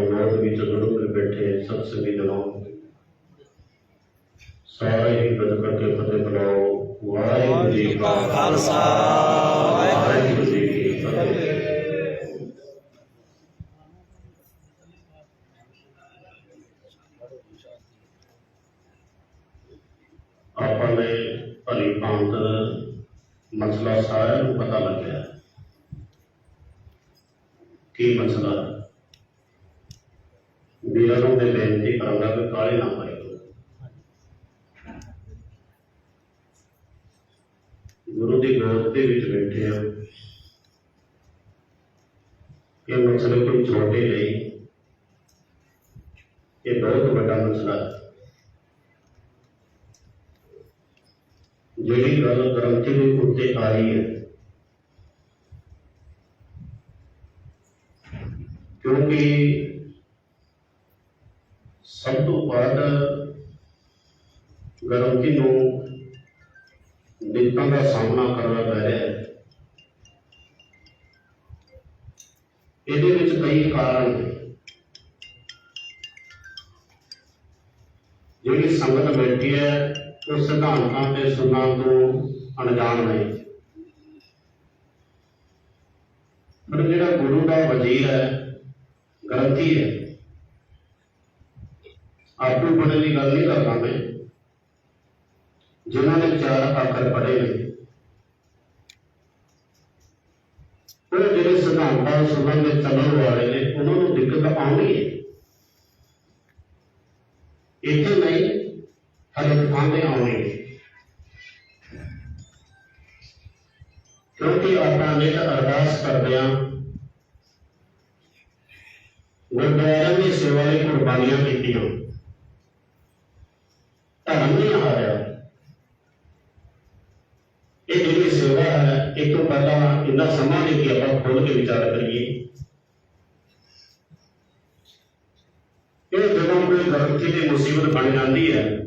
ਮੌਤ ਵਿੱਚ ਗੁਰੂ ਦੇ ਬੈਠੇ ਸਤ ਸੰਗੀ ਜਨੋ ਸਾਰੇ ਹੀ ਬਦ ਕਰਕੇ ਫਤਿਹ ਬੁਲਾਓ ਵਾਹਿਗੁਰੂ ਜੀ ਕਾ ਖਾਲਸਾ ਵਾਹਿਗੁਰੂ ਜੀ ਕੀ ਫਤਿਹ ਆਪਾਂ ਨੇ ਭਲੀ ਭਾਂਤ ਮਸਲਾ ਸਾਰਿਆਂ ਨੂੰ ਪਤਾ ਲੱਗਿਆ ਕੀ ਮਸਲਾ ਹੈ ਵੀਰਾਂ ਨੂੰ ਮੈਂ ਬੇਨਤੀ ਕਰਾਂਗਾ ਕਿ ਕਾਲੇ ਨਾ ਪਾਇਓ ਗੁਰੂ ਦੀ ਗੋਦ ਦੇ ਵਿੱਚ ਬੈਠੇ ਆ ਇਹ ਮਸਲਾ ਕੋਈ ਛੋਟੇ ਨਹੀਂ ਇਹ ਬਹੁਤ ਵੱਡਾ ਮਸਲਾ ਹੈ ਜਿਹੜੀ ਗੱਲ ਗ੍ਰੰਥੀ ਦੇ ਉੱਤੇ ਆਈ ਹੈ ਕਿਉਂਕਿ ਸਭ ਤੋਂ ਵੱਧ ਗ੍ਰੰਥੀ ਨੂੰ ਦਿੱਕਤਾਂ ਦਾ ਸਾਹਮਣਾ ਕਰਨਾ ਪੈ ਰਿਹਾ ਹੈ। ਇਹਦੇ ਵਿੱਚ ਕਈ ਕਾਰਨ ਜਿਹੜੀ ਸੰਗਤ ਬੈਠੀ ਹੈ, ਉਹ ਸਿਧਾਂਤਾਂ ਤੇ ਸੁਣਾਂ ਤੋਂ ਅਣਜਾਣ ਨਹੀਂ। ਪਰ ਜਿਹੜਾ ਗੁਰੂ ਦਾ ਵਜ਼ੀਰ ਹੈ, ਗ੍ਰੰਥੀ ਹੈ। ਆਪੂ ਬਣੇ ਦੀ ਗੱਲ ਨਹੀਂ ਕਰਦਾ ਮੈਂ ਜਿਨ੍ਹਾਂ ਨੇ ਚਾਰ ਅੱਖਰ ਪੜ੍ਹੇ ਨੇ ਉਹ ਜਿਹੜੇ ਸਿਧਾਂਤਾਂ ਸੁਣਨ ਦੇ ਚੱਲਣ ਵਾਲੇ ਨੇ ਉਹਨਾਂ ਨੂੰ ਦਿੱਕਤ ਆਉਣੀ ਹੈ ਇੱਥੇ ਨਹੀਂ ਹਰ ਥਾਂ ਤੇ ਆਉਣੀ ਹੈ ਕਿਉਂਕਿ ਆਪਾਂ ਨੇ ਤਾਂ ਅਰਦਾਸ ਕਰਦੇ ਹਾਂ ਗੁਰਦੁਆਰਿਆਂ ਦੀ ਸੇਵਾ ਲਈ ਕੁਰਬਾਨੀਆਂ ਕੀਤੀਆਂ ਪਹਿਲਾਂ ਇੰਨਾ ਸਮਾਂ ਆਪਾਂ ਖੋਲ ਕੇ ਵਿਚਾਰ ਕਰੀਏ। ਇਹ ਜਦੋਂ ਕੋਈ ਗ੍ਰੰਥੀ ਦੀ ਮੁਸੀਬਤ ਬਣ ਜਾਂਦੀ ਹੈ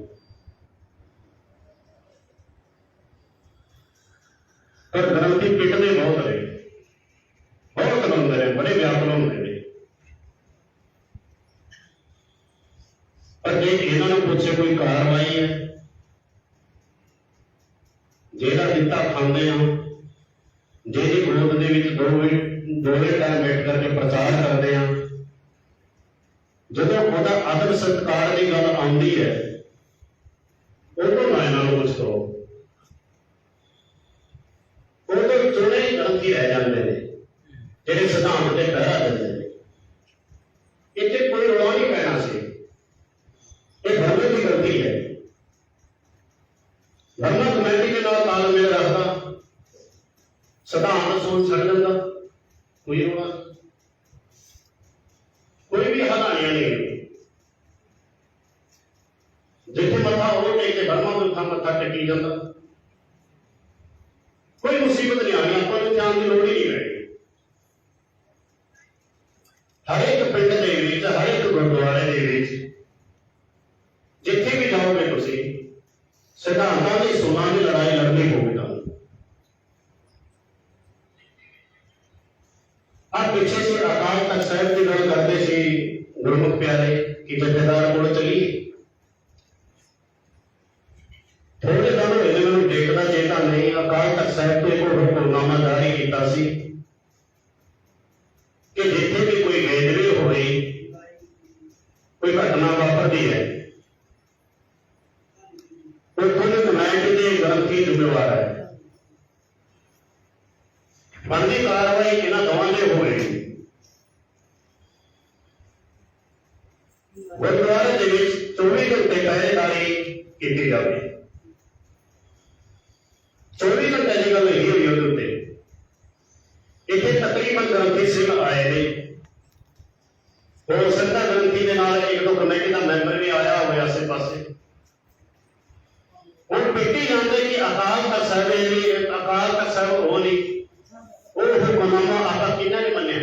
ਪਰ ਗ੍ਰੰਥੀ ਪਿੱਟਦੇ ਬਹੁਤ ਨੇ। ਬਹੁਤ ਲਾਉਂਦੇ ਨੇ, ਬੜੇ ਵਿਆਪਕ ਹੁੰਦੇ ਨੇ। ਪਰ ਜੇ ਇਹਨਾਂ ਨੂੰ ਪੁੱਛੇ ਕੋਈ ਕਾਰਵਾਈ ਹੈ ਜਿਹੜਾ ਦਿੱਤਾ ਖਾਂਦੇ ਹੋ ਜਿਹਦੀ ਗੋਦ ਦੇ ਵਿੱਚ ਦੋਵੇਂ ਦੋਵੇਂ ਟਾਈਮ ਬੈਠ ਕਰਕੇ ਪ੍ਰਚਾਰ ਕਰਦੇ ਆ, ਜਦੋਂ ਉਹਦਾ ਅਦਬ ਸਤਕਾਰ ਦੀ ਗੱਲ ਆਉਂਦੀ ਹੈ ਉਦੋਂ ਨਾ ਇਹਨਾਂ ਨੂੰ ਕੁਝ ਕਰੋ ਉਦੋਂ ਚੁਣੇ ਹੀ ਰਹਿ ਜਾਂਦੇ ਨੇ ਜਿਹੜੇ ਸਿਧਾਂਤ ਤੇ ਪਹਿਰਾ ਦਿੰਦੇ ਨੇ। ਇੱਥੇ ਕੋਈ ਰੌਲਾ ਨਹੀਂ ਪੈਣਾ ਸੀ ਇਹ ਧਰਮ ਦੀ ਗਲਤੀ ਹੈ ਧਰਮ ਕਮੇਟੀ ਦੇ ਨਾਲ ਤਾਲਮੇਲ ਰੱਖਦਾ ਸਿਧਾਂਤ ਸੋਚ ਛੱਡ ਜਾਂਦਾ ਕੋਈ ਰੌਲਾ ਨਹੀਂ। ਕੋਈ ਵੀ ਹਲਾਣੀਆਂ ਨਹੀਂ ਜਿੱਥੇ ਮੱਥਾ ਹੋਵੇ ਟੇਕ ਬਰਮਾ ਨੂੰ ਥਾਂ ਮੱਥਾ ਟੇਕੀ ਜਾਂਦਾ। ਕੋਈ ਮੁਸੀਬਤ ਨਹੀਂ ਆਣੀ ਆਪਾਂ ਨੂੰ ਜਾਣ ਦੀ ਲੋੜ ਹੀ ਨਹੀਂ ਪੈਣੀ ਹਰ ਪਿੰਡ ਦੇ ਵਿੱਚ, ਹਰ ਗੁਰਦੁਆਰੇ ਦੇ ਵਿੱਚ, ਜਿੱਥੇ ਵੀ ਜਾਓਗੇ ਤੁਸੀਂ, ਸਿਧਾਂਤਾਂ ਦੀ ਸੁਣਾ ਦੀ ਲੜਾਈ ਲੜਨੀ ਹੋਵੇ ਤਾਂ। ਆ ਪਿੱਛੇ ਸੀ ਅਕਾਲ ਤਖਤ ਸਾਹਿਬ ਦੀ ਗੱਲ ਕਰਦੇ ਸੀ ਗੁਰਮੁਖ ਪਿਆਰੇ, ਕਿ ਜਥੇਦਾਰ ਕੋਲ ਚਲੀਏ। ਥੋੜੇ ਦਿਨ ਹੋਏ ਨੇ ਮੈਨੂੰ ਦੇਖਦਾ ਚੇਤਾ ਨਹੀਂ ਅਕਾਲ ਤਖਤ ਸਾਹਿਬ ਤੋਂ ਇੱਕ ਹੁਕਮਨਾਮਾ ਜਾਰੀ ਕੀਤਾ ਸੀ ਕਿ ਜਿੱਥੇ ਵੀ ਕੋਈ ਬੇਦਬੀ ਹੋਈ ਕੋਈ ਘਟਨਾ ਵਾਪਰਦੀ ਹੈ, ਉੱਥੋਂ ਦੇ ਕਮੈਂਟ ਦੇ ਗ੍ਰੰਥੀ ਜ਼ਿੰਮੇਵਾਰ ਹੈ। ਬਣਦੀ ਕਾਰਵਾਈ ਇਹਨਾਂ ਦੋਵਾਂ ਦੇ ਹੋਵੇਗੀ ਗੁਰਦੁਆਰੇ ਦੇ ਵਿੱਚ 24 ਘੰਟੇ ਪਹਿਰੇਦਾਰੀ ਕੀਤੀ ਜਾਵੇ। 24 ਘੰਟੇ ਦੀ ਗੱਲ ਹੈਗੀ ਹੋਈ ਉਹਦੇ ਉੱਤੇ। ਇੱਥੇ ਤਕਰੀਬਨ ਗ੍ਰੰਥੀ ਸਿੰਘ ਆਏ ਨੇ। ਹੋ ਸਕਦਾ ਗ੍ਰੰਥੀ ਦੇ ਨਾਲ ਇੱਕ ਦੋ ਕਮੇਟੀ ਦਾ ਮੈਂਬਰ ਵੀ ਆਇਆ ਹੋਵੇ ਆਸੇ ਪਾਸੇ ਹੁਣ ਪਿੱਟੀ ਜਾਂਦੇ ਕਿ ਅਕਾਲ ਤਖਤ ਸਾਹਿਬ ਜੀ ਅਕਾਲ ਤਖਤ ਸਾਹਿਬ ਉਹ ਨਹੀਂ। ਉਹ ਹੁਕਮਨਾਮਾ ਆਪਾਂ ਕਿੰਨਾ ਨੇ ਮੰਨਿਆ?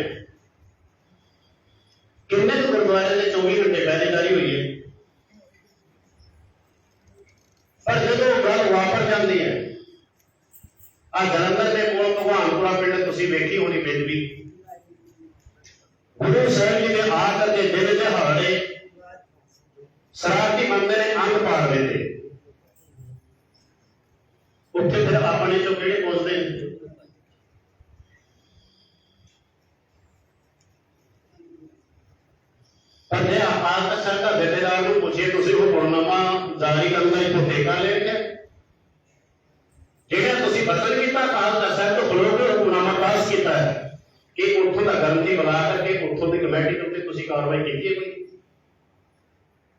ਕਿੰਨੇ ਕੁ ਗੁਰਦੁਆਰੇ ਦੇ 24 ਘੰਟੇ ਪਹਿਰੇਦਾਰੀ ਹੋਈ ਹੈ? ਪਰ ਜਦੋਂ ਆ ਜਲੰਧਰ ਦੇ ਕੋਲ ਭਗਵਾਨਪੁਰਾ ਪਿੰਡ ਤੁਸੀਂ ਵੇਖੀ ਹੋਣੀ ਬੇਦਬੀ ਗੁਰੂ ਸਾਹਿਬ ਜੀ ਨੇ ਆ ਕਰਕੇ ਦਿਨ ਦਿਹਾੜੇ ਸਰਾਰਤੀ ਬੰਦੇ ਨੇ ਅੰਗ ਪਾੜ ਦਿੱਤੇ। ਉੱਥੇ ਫਿਰ ਆਪਣੇ ਚੋਂ ਕਿਹੜੇ ਪੁੱਛਦੇ ਨੇ? ਪਰ ਜੇ ਆਪ ਦਾ ਸਰਕਾਰ ਦੇਦੇਦਾਰ ਨੂੰ ਪੁੱਛੇ ਤੁਸੀਂ ਉਹ ਹੁਕਮਨਾਮਾ ਜਾਰੀ ਕਰਨ ਦਾ ਇੱਥੋਂ ਠੇਕਾ ਲੈ ਕੇ ਜਿਹੜਾ ਤੁਸੀਂ ਬਦਲ ਕੀਤਾ ਕਾਲ ਦਾ ਸਰ ਤੋਂ ਖਲੋ ਕੇ ਹੁਕਮਨਾਮਾ ਪਾਸ ਕੀਤਾ ਹੈ ਕਿ ਉੱਥੋਂ ਦਾ ਗਰੰਟੀ ਬਣਾ ਕਰਕੇ ਉੱਥੋਂ ਦੀ ਕਮੇਟੀ ਦੇ ਉੱਤੇ ਤੁਸੀਂ ਕਾਰਵਾਈ ਕੀਤੀ ਹੈ ਕੋਈ?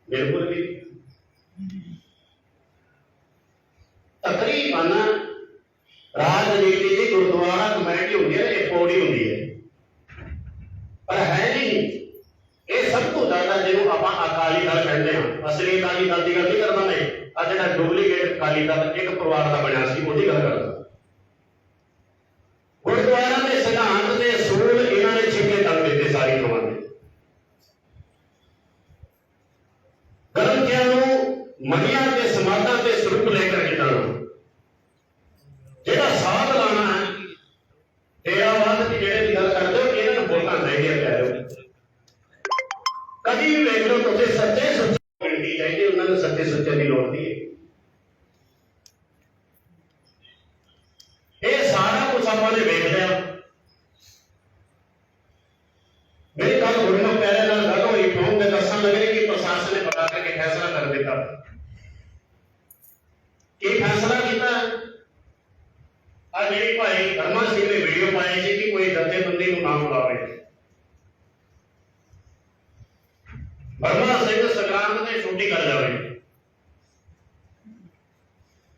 ਬਿਲਕੁਲ ਵੀ। ਤਕਰੀਬਨ ਰਾਜਨੀਤੀ ਦੀ ਗੁਰਦੁਆਰਾ ਕਮੇਟੀ ਹੁੰਦੀ ਹੈ ਇਹ ਪੌੜੀ ਹੁੰਦੀ ਹੈ। ਪਰ ਹੈ ਨਹੀਂ। ਇਹ ਸਭ ਤੋਂ ਜ਼ਿਆਦਾ ਜਿਹਨੂੰ ਆਪਾਂ ਅਕਾਲੀ ਦਲ ਕਹਿੰਦੇ ਹਾਂ। ਅਸਲੀ ਅਕਾਲੀ ਦਲ ਦੀ ਗੱਲ ਨਹੀਂ ਕਰਦਾ ਮੈਂ ਆ ਜਿਹੜਾ ਡੁਪਲੀਕੇਟ ਅਕਾਲੀ ਦਲ ਇੱਕ ਪਰਿਵਾਰ ਦਾ ਬਣਿਆ ਸੀ, ਉਹਦੀ ਗੱਲ ਕਰਦਾ ਗੁਰਦੁਆਰਾ ਦੇ ਸਿਧਾਂਤ ਦੇ ਅਸੂਲ ਇਹਨਾਂ ਨੇ ਛਿੱਕੇ ਤੱਕ ਦਿੱਤੇ ਸਾਰੀ ਥਾਵਾਂ ਤੇ ਗ੍ਰੰਥੀਆਂ ਨੂੰ ਮਨੀਆਂ ਤੇ ਸਮਾਧਾਂ ਤੇ ਸਰੂਪ ਲੈ ਕੇ ਚੱਲਣਾ ਜਿਹੜਾ ਸਾਧ ਲਾਣਾ ਹੈ ਤੇਰਾਵਾਦ ਦੀ ਜਿਹੜੇ ਦੀ ਗੱਲ ਕਰਦੇ ਹੋ ਇਹਨਾਂ ਨੂੰ ਵੋਟਾਂ ਦੇ ਕੇ ਪਿਆਰੋ ਕਦੀ ਵੀ ਵੇਖ ਲਓ ਤੁਸੀਂ ਸੱਚੇ ਸੁੱਚੇ ਗਿਣਤੀ ਚਾਹੀਦੀ ਉਹਨਾਂ ਨੂੰ ਸੱਚੇ ਸੁੱਚੇ ਦੀ ਲੋੜ ਨਹੀਂ ਹੈ ਇਹ ਸਾਰਾ ਕੁਝ ਆਪਾਂ ਨੇ ਵੇਖ ਲਿਆ ਮੇਰੀ ਕੱਲ ਗੁਰੂ ਪਿਆਰੇ ਨਾਲ ਗੱਲ ਹੋਈ ਫੋਨ ਤੇ ਦੱਸਣ ਲੱਗੇ ਕਿ ਪ੍ਰਸ਼ਾਸਨ ਨੇ ਪਤਾ ਕਰਕੇ ਫੈਸਲਾ ਕਰ ਦਿੱਤਾ ਕੀ ਫੈਸਲਾ ਕੀਤਾ ਆ ਜਿਹੜੀ ਭਾਈ ਧਰਮਾ ਸਿੰਘ ਨੇ ਵੀਡੀਓ ਪਾਈ ਸੀ ਕਿ ਕੋਈ ਜਥੇਬੰਦੀ ਨੂੰ ਨਾ ਬੁਲਾਵੇ। ਵਰਮਾ ਸਿੰਘ ਸੰਗਰਾਮ ਤੇ ਛੁੱਟੀ ਕਰ ਜਾਵੇ।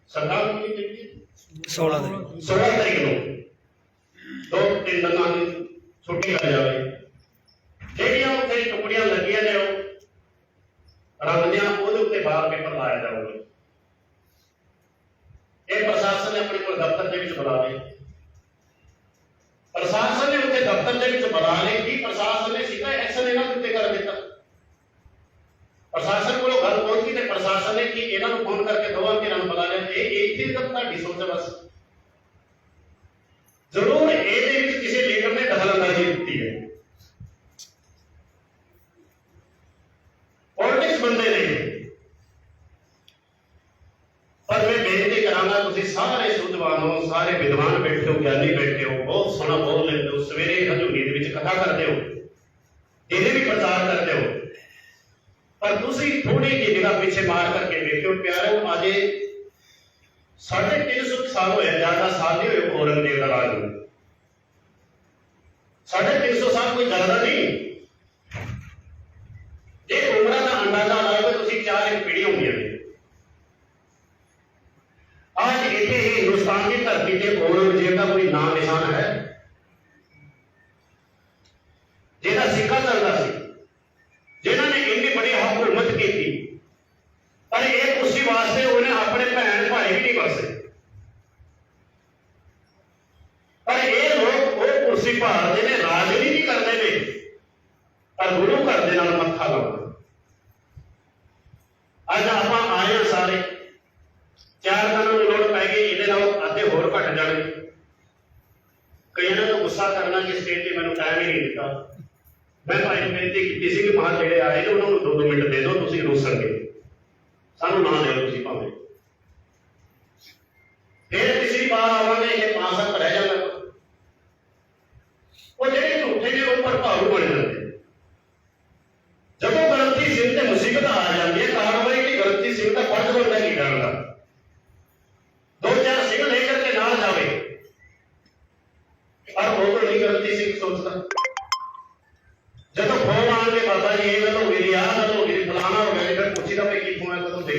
ਸੰਗਰਾਮ ਕੀ ਦਿੱਤੀ 16 ਦੇ 16 ਤਰੀਕ ਨੂੰ। ਦੋ ਤਿੰਨ ਦਿਨਾਂ ਦੀ ਛੁੱਟੀ ਕਰ ਜਾਵੇ। ਜਿਹੜੀਆਂ ਉੱਥੇ ਟੁਕੜੀਆਂ ਲੱਗੀਆਂ ਨੇ ਉਹ ਰੰਗਦਿਆਂ ਉਹਦੇ ਉੱਤੇ ਬਾਹਰ ਪੇਪਰ ਲਾਇਆ ਜਾਊਗਾ ਪ੍ਰਸ਼ਾਸਨ ਨੇ ਆਪਣੇ ਕੋਲ ਦਫ਼ਤਰ ਦੇ ਵਿੱਚ ਬੁਲਾ ਲਏ। ਪ੍ਰਸ਼ਾਸਨ ਨੇ ਉੱਥੇ ਦਫ਼ਤਰ ਦੇ ਵਿੱਚ ਬੁਲਾ ਲਏ ਕੀ ਪ੍ਰਸ਼ਾਸਨ ਨੇ ਸਿੱਧਾ ਐਕਸ਼ਨ ਇਹਨਾਂ ਦੇ ਉੱਤੇ ਕਰ ਦਿੱਤਾ। ਪ੍ਰਸ਼ਾਸਨ ਕੋਲੋਂ ਗੱਲ ਪਹੁੰਚੀ ਤੇ ਪ੍ਰਸ਼ਾਸਨ ਨੇ ਕੀ ਇਹਨਾਂ ਨੂੰ ਫੋਨ ਕਰਕੇ ਦੋਵਾਂ ਧਿਰਾਂ ਨੂੰ ਬੁਲਾ ਲਿਆ। ਇਹ ਇੱਥੇ ਤੱਕ ਤੁਹਾਡੀ ਸੋਚ ਹੈ ਬਸ ਜ਼ਰੂਰ ਇਹਦੇ ਵਿੱਚ ਕਿਸੇ ਲੀਡਰ ਨੇ ਦਖਲਅੰਦਾਜ਼ੀ ਦਿੱਤੀ ਹੈ ਪੋਲਿਟਿਕਸ ਬੰਦੇ ਨੇ ਪਰ ਮੈਂ ਬੇਨਤੀ ਕਰਾਂਗਾ ਤੁਸੀਂ ਸਾਰੇ ਸੁਧਵਾਨ ਸਾਰੇ ਵਿਦਵਾਨ ਬੈਠੇ ਹੋ, ਗਿਆਨੀ ਬੈਠੇ ਹੋ, ਬਹੁਤ ਸੋਹਣਾ ਬੋਲ ਲੈਂਦੇ ਹੋ, ਸਵੇਰੇ ਹਜ਼ੂਰੀ ਦੇ ਵਿੱਚ ਕਥਾ ਕਰਦੇ ਹੋ ਇਹਦੇ ਵੀ ਪ੍ਰਚਾਰ ਕਰਦੇ ਹੋ। ਪਰ ਤੁਸੀਂ ਥੋੜੀ ਜਿਹੀ ਜਗ੍ਹਾ ਪਿੱਛੇ ਮਾਰ ਕਰਕੇ ਵੇਖਿਓ, ਪਿਆਰੋ, ਅਜੇ ਸਾਢੇ 300 ਸਾਲ ਹੋਏ ਜ਼ਿਆਦਾ ਸਾਲ ਨਹੀਂ ਹੋਏ ਔਰੰਗਜ਼ੇਬ ਦਾ ਰਾਜ ਨੂੰ ਸਾਢੇ 300 ਸਾਲ ਕੋਈ ਜ਼ਿਆਦਾ ਨਹੀਂ ਜੇ ਉਮਰਾਂ ਦਾ ਅੰਦਾਜ਼ਾ ਲਾਓ ਤਾਂ ਤੁਸੀਂ ਚਾਰ ਇੱਕ ਪੀੜ੍ਹੀ ਹੋਣਗੀਆਂ ਨੇ ਅੱਜ ਇੱਥੇ ਹੀ ਹਿੰਦੁਸਤਾਨ ਦੀ ਧਰਤੀ ਤੇ ਔਰੰਗਜ਼ੇਬ ਦਾ ਕੋਈ ਨਾਂ ਨਿਸ਼ਾਨ ਹੈ ਜਿਹਦਾ ਸਿੱਕਾ ਚੱਲਦਾ ਸੀ ਜਿਨ੍ਹਾਂ ਨੇ ਇੰਨੀ ਬੜੀ ਹਕੂਮਤ ਕੀਤੀ ਪਰ ਇਹ ਕੁਰਸੀ ਵਾਸਤੇ ਉਹਨੇ ਆਪਣੇ ਭੈਣ ਭਾਈ ਵੀ ਨਹੀਂ ਵਰਸੇ ਪਰ ਇਹ ਲੋਕ ਉਹ ਕੁਰਸੀ ਭਾਲਦੇ ਨੇ ਰਾਜਨੀਤੀ ਕਰਦੇ ਨੇ ਪਰ ਗੁਰੂ ਘਰ ਦੇ ਨਾਲ ਮੱਥਾ ਲਾਉਂਦੇ ਅੱਜ ਆਪਾਂ ਆਏ ਹਾਂ ਸਾਰੇ ਚਾਰ ਦਿਨਾਂ ਨੂੰ ਲੋੜ ਪੈ ਗਈ ਇਹਦੇ ਨਾਲ ਅੱਧੇ ਹੋਰ ਘਟ ਜਾਣਗੇ ਕਈਆਂ ਨੇ ਤਾਂ ਗੁੱਸਾ ਕਰਨਾ ਕਿ ਸਟੇਜ ਤੇ ਮੈਨੂੰ ਟਾਈਮ ਹੀ ਨਹੀਂ ਦਿੱਤਾ। ਮੈਂ ਭਾਈ ਨੂੰ ਬੇਨਤੀ ਕੀਤੀ ਸੀ ਕਿ ਬਾਹਰ ਜਿਹੜੇ ਆਏ ਨੇ ਉਹਨਾਂ ਨੂੰ ਦੋ ਦੋ ਮਿੰਟ ਦੇ ਦਿਓ, ਤੁਸੀਂ ਰੋਸਣਗੇ ਸਾਨੂੰ ਨਾ ਦਿਓ ਤੁਸੀਂ ਭਾਵੇਂ। ਫਿਰ ਤੀਸਰੀ ਵਾਰ ਆਵਾਂਗੇ, ਇਹ ਪੰਜ ਰਹਿ ਜਾਂਦਾ। ਉਹ ਜਿਹੜੇ ਝੂਠੇ ਨੇ, ਉਹ ਭਰਪਾਰੂ ਬਣੇ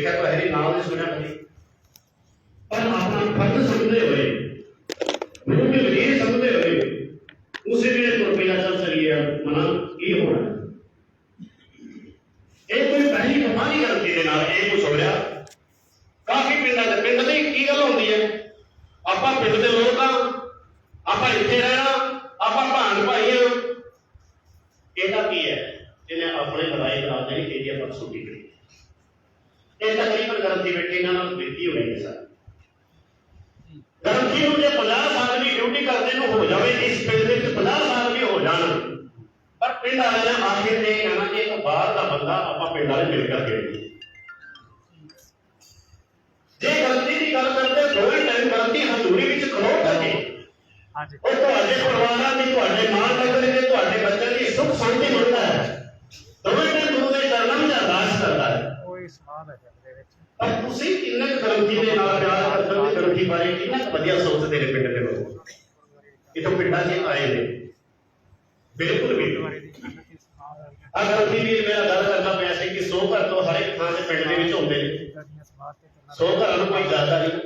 ਫੋਨ ਹੈ ਕਦੋਂ ਦੇਖਿਆ ਤਾਂ ਹੈ ਨਹੀਂ ਨਾਮ ਨਹੀਂ ਸੁਣਿਆ ਕਦੀ ਪਰ ਆਪਣਾ ਫਰਜ਼ ਸਮਝਦੇ ਹੋਏ, ਮੈਨੂੰ ਵੀ ਇਹ ਸਮਝਦੇ ਹੋਏ, ਉਸੇ ਵੇਲੇ ਤੁਰ ਪਿਆ ਚੱਲ ਇਹ ਕੋਈ ਪਹਿਲੀ ਕਮਾਈ ਗਲਤੀ ਦੇ ਨਾਲ, ਇਹ ਕੁਝ ਹੋ ਰਿਹਾ ਕਾਫੀ ਪਿੰਡਾਂ ਦੇ ਪਿੰਡ ਦੀ ਕੀ ਗੱਲ ਹੁੰਦੀ ਹੈ? ਆਪਾਂ ਪਿੰਡ ਦੇ ਲੋਕ ਆ, ਆਪਾਂ ਇੱਥੇ ਰਹਿਣਾ ਆਪਾਂ ਭਾਣ ਭਾਈ ਆ। ਇਹਦਾ ਕੀ ਹੈ? ਇਹਨੇ ਆਪਣੇ ਲੜਾਈ ਕਰਾ ਦੇਣੀ ਚਾਹੀਦੀ ਹੈ ਪਰਸੋਂ ਦੀ ਇਹ ਤਕਰੀਬਨ ਗਰੰਟੀ ਬੈਠੇ ਇਹਨਾਂ ਨਾਲ ਬੀਤੀ ਹੋਈ ਹੈ ਸਰ। ਗਰੰਟੀ ਨੂੰ ਜੇ 50 ਸਾਲ ਦੀ ਡਿਊਟੀ ਕਰਦੇ ਨੂੰ ਹੋ ਜਾਵੇ ਇਸ ਪਿੰਡ ਦੇ ਵਿੱਚ 50 ਸਾਲ ਵੀ ਹੋ ਜਾਣ। ਪਰ ਪਿੰਡ ਵਾਲਿਆਂ ਨੇ ਆਖਿਰ ਤੇ ਇਹ ਕਹਿਣਾ ਕਿ ਇੱਕ ਬਾਹਰ ਦਾ ਬੰਦਾ ਆਪਾਂ ਪਿੰਡ ਵਾਲੇ ਮਿਲ ਕਰਕੇ। ਜੇ ਗਲਤੀ ਦੀ ਗੱਲ ਕਰਦੇ ਦੋਵੇਂ ਟਾਈਮ ਗਲਤੀ ਹਜ਼ੂਰੀ ਵਿੱਚ ਖਲੋ ਕਰਕੇ ਹਾਂਜੀ। ਉਹ ਤੁਹਾਡੇ ਪਰਿਵਾਰਾਂ ਦੀ ਤੁਹਾਡੇ ਮਾਂ ਤੱਕ ਦੇ ਤੁਹਾਡੇ ਬੱਚਿਆਂ ਦੀ ਸੁੱਖ ਸ਼ਾਂਤੀ ਮੰਗਦਾ ਹੈ। ਦੋਵੇਂ ਟਾਈਮ ਗੁਰੂ ਦੇ ਚਰਨਾਂ ਵਿੱਚ ਕੋਈ ਸਵਾਲ ਹੈ ਦੇ ਵਿੱਚ ਪਰ ਤੁਸੀਂ ਕਿੰਨੇ ਕੁ ਗ੍ਰੰਥੀ ਦੇ ਨਾਲ ਪਿਆਰ ਕਰਦੇ ਹੋ ਗ੍ਰੰਥੀ ਬਾਰੇ ਕਿੰਨਾ ਕੁ ਵਧੀਆ ਸੋਚਦੇ ਨੇ ਪਿੰਡ ਦੇ ਲੋਕ। ਇਹ ਤਾਂ ਪਿੰਡਾਂ 'ਚ ਆਏ ਨੇ। ਬਿਲਕੁਲ ਵੀ। ਗੁਰਦੁਆਰੇ ਦੀ ਸੰਗਤ ਦੀ ਸਮਾਧ ਹੈ ਅਗਰ ਵੀ ਮੇਰਾ ਗੱਲ ਕਰਨਾ ਪਿਆ ਸੀ ਕਿ 100 ਘਰ ਤੋਂ ਹਰ ਇੱਕ ਥਾਂ ਦੇ ਪਿੰਡ ਦੇ ਵਿੱਚ ਹੁੰਦੇ ਨੇ। ਦੀਆਂ ਸਮਾਧ ਤੇ ਚੱਲਣਾ 100 ਘਰਾਂ ਨੂੰ ਕੋਈ ਜ਼ਿਆਦਾ ਨਹੀਂ।